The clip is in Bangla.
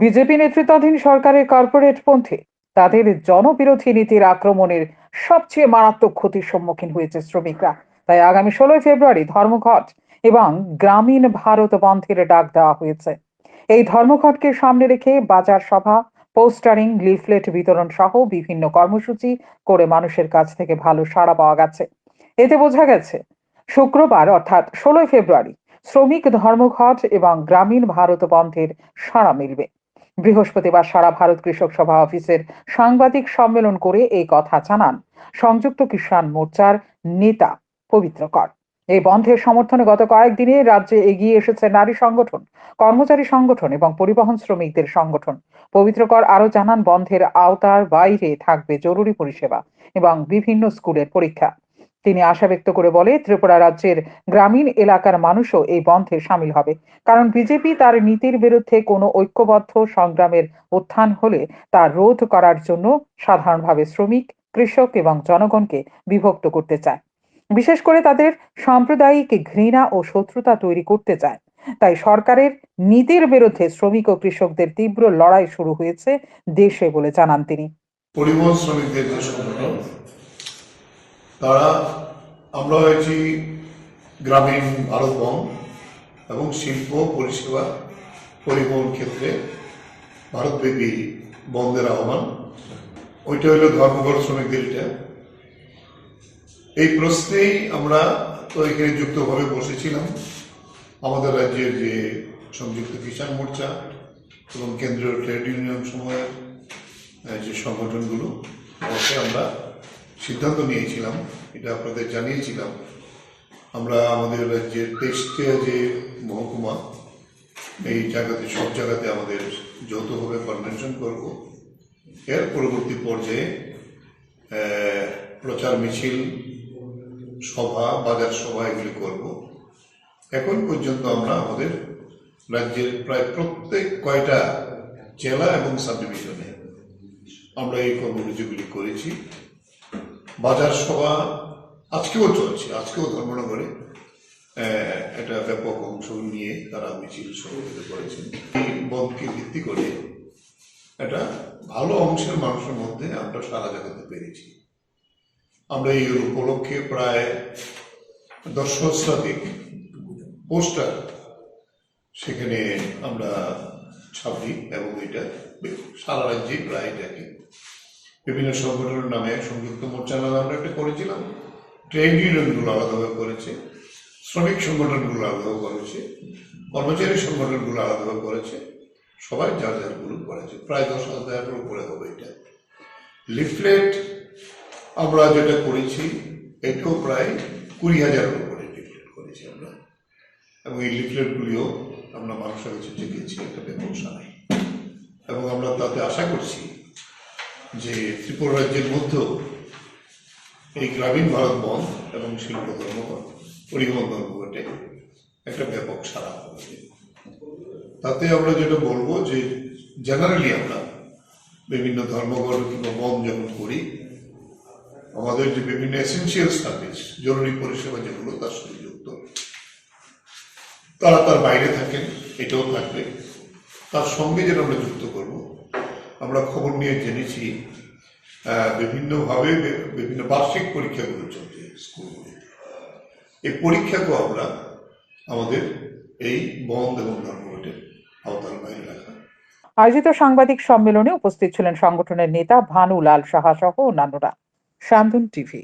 বিজেপি নেতৃত্বাধীন সরকারের কর্পোরেট পন্থী তাদের জনবিরোধী নীতির আক্রমণের সবচেয়ে মারাত্মক ক্ষতির সম্মুখীন হয়েছে শ্রমিকরা। তাই আগামী ষোলোই ফেব্রুয়ারি ধর্মঘট এবং গ্রামীণ ভারত বন্ধের ডাক দেওয়া হয়েছে। এই ধর্মঘটকে সামনে রেখে বাজার সভা, পোস্টারিং, লিফলেট বিতরণ সহ বিভিন্ন কর্মসূচি করে মানুষের কাছ থেকে ভালো সাড়া পাওয়া গেছে। এতে বোঝা গেছে, শুক্রবার অর্থাৎ ষোলোই ফেব্রুয়ারি শ্রমিক ধর্মঘট এবং গ্রামীণ ভারত বন্ধের সাড়া মিলবে। বৃহস্পতিবার সারা ভারত কৃষক সভা অফিসের সাংবাদিক সম্মেলন করে এই কথা জানান সংযুক্ত কিষাণ মোর্চার নেতা পবিত্র কর এই বন্ধের সমর্থনে গত কয়েকদিনে রাজ্যে এগিয়ে এসেছে নারী সংগঠন, কর্মচারী সংগঠন এবং পরিবহন শ্রমিকদের সংগঠন। পবিত্র কর আরও জানান, বন্ধের আওতার বাইরে থাকবে জরুরি পরিষেবা এবং বিভিন্ন স্কুলের পরীক্ষা। তিনি আশা ব্যক্ত করে বলে, ত্রিপুরা রাজ্যের গ্রামীণ এলাকার মানুষও এই বন্ধে সামিল হবে। কারণ বিজেপি তার নীতির বিরুদ্ধে কোনো ঐক্যবদ্ধ সংগ্রামের উত্থান হলে তা রোধ করার জন্য সাধারণভাবে শ্রমিক, কৃষক এবং জনগণকে বিভক্ত করতে চায়। বিশেষ করে তাদের সাম্প্রদায়িক ঘৃণা ও শত্রুতা তৈরি করতে চায়। তাই সরকারের নীতির বিরুদ্ধে শ্রমিক ও কৃষকদের তীব্র লড়াই শুরু হয়েছে দেশে বলে জানান তিনি। পরিবহন শ্রমিকদের তারা, আমরা হয়েছি গ্রামীণ বন্ধ এবং শিল্প, পরিষেবা, পরিবহন ক্ষেত্রে ভারতব্যাপী বন্ধের আহ্বান। ওইটা হলো ধর্মঘট শ্রমিকদের এটা। এই প্রশ্নেই আমরা তো এখানে যুক্তভাবে বসেছিলাম। আমাদের রাজ্যের যে সংযুক্ত কিষাণ মোর্চা এবং কেন্দ্রীয় ট্রেড ইউনিয়ন সময়ের যে সংগঠনগুলো বসে আমরা সিদ্ধান্ত নিয়েছিলাম, এটা আপনাদের জানিয়েছিলাম। আমরা আমাদের রাজ্যের তেইশটা যে মহকুমা, এই জায়গাতে, সব জায়গাতে আমাদের যৌথভাবে কনভেনশন করব। এর পরবর্তী পর্যায়ে প্রচার মিছিল, সভা, বাজার সভা এগুলি করব। এখন পর্যন্ত আমরা আমাদের রাজ্যের প্রায় প্রত্যেক কয়টা জেলা এবং সাব ডিভিশনে আমরা এই কর্মসূচিগুলি করেছি। বাজার সভা আজকেও চলছে, আজকেও ধর্মনগরে একটা ব্যাপক অংশ নিয়ে তারা মিছিল সংগঠিত করেছেন। এই বন্ধকে ভিত্তি করে একটা ভালো অংশের মানুষের মধ্যে আমরা সারা জাগাতে পেরেছি। আমরা এই উপলক্ষে প্রায় দশ সহস্রাধিক পোস্টার সেখানে আমরা ছাপি এবং এটা সারা রাজ্যে প্রায় এটাকে বিভিন্ন সংগঠনের নামে সংযুক্ত মোর্চা নামে আমরা একটা করেছিলাম। ট্রেড ইউনিয়নগুলো আলাদাভাবে করেছে, শ্রমিক সংগঠনগুলো আলাদাভাবে করেছে, কর্মচারী সংগঠনগুলো আলাদাভাবে করেছে। সবাই যার যারগুলো করেছে, প্রায় দশ হাজারের উপরে হবে এটা। লিফলেট আমরা যেটা করেছি, এটাও প্রায় কুড়ি হাজারের উপরে লিফলেট করেছি আমরা। এবং এই লিফলেটগুলিও আমরা মানুষের কাছে চেকেছি একটা ব্যাপক সারাই এবং আমরা তাতে আশা করছি যে ত্রিপুরা রাজ্যের মধ্যেও এই গ্রামীণ ভারত বন এবং শিল্প ধর্মঘট পরিবহন ধর্মঘটে একটা ব্যাপক সারা তাতে আমরা যেটা বলব যে জেনারেলি আমরা বিভিন্ন ধর্মঘট কিংবা বন যখন করি, আমাদের যে বিভিন্ন এসেন্সিয়াল সার্ভিস জরুরি পরিষেবা যেগুলো তার সাথে যুক্ত, তারা তার বাইরে থাকেন, এটাও থাকবে। তার সঙ্গে যেটা আমরা যুক্ত আমরা খবর নিয়ে জেনেছি বিভিন্নভাবে বিভিন্ন বার্ষিক পরীক্ষাগুলো চলছে স্কুলগুলিতে। এই পরীক্ষাকেও আমরা আমাদের এই বন্ধ এবং ধর্মঘটের আওতার বাইরে রাখা। আয়োজিত সাংবাদিক সম্মেলনে উপস্থিত ছিলেন সংগঠনের নেতা ভানু লাল সাহা সহ অন্যান্যরা। শান্তন টিভি।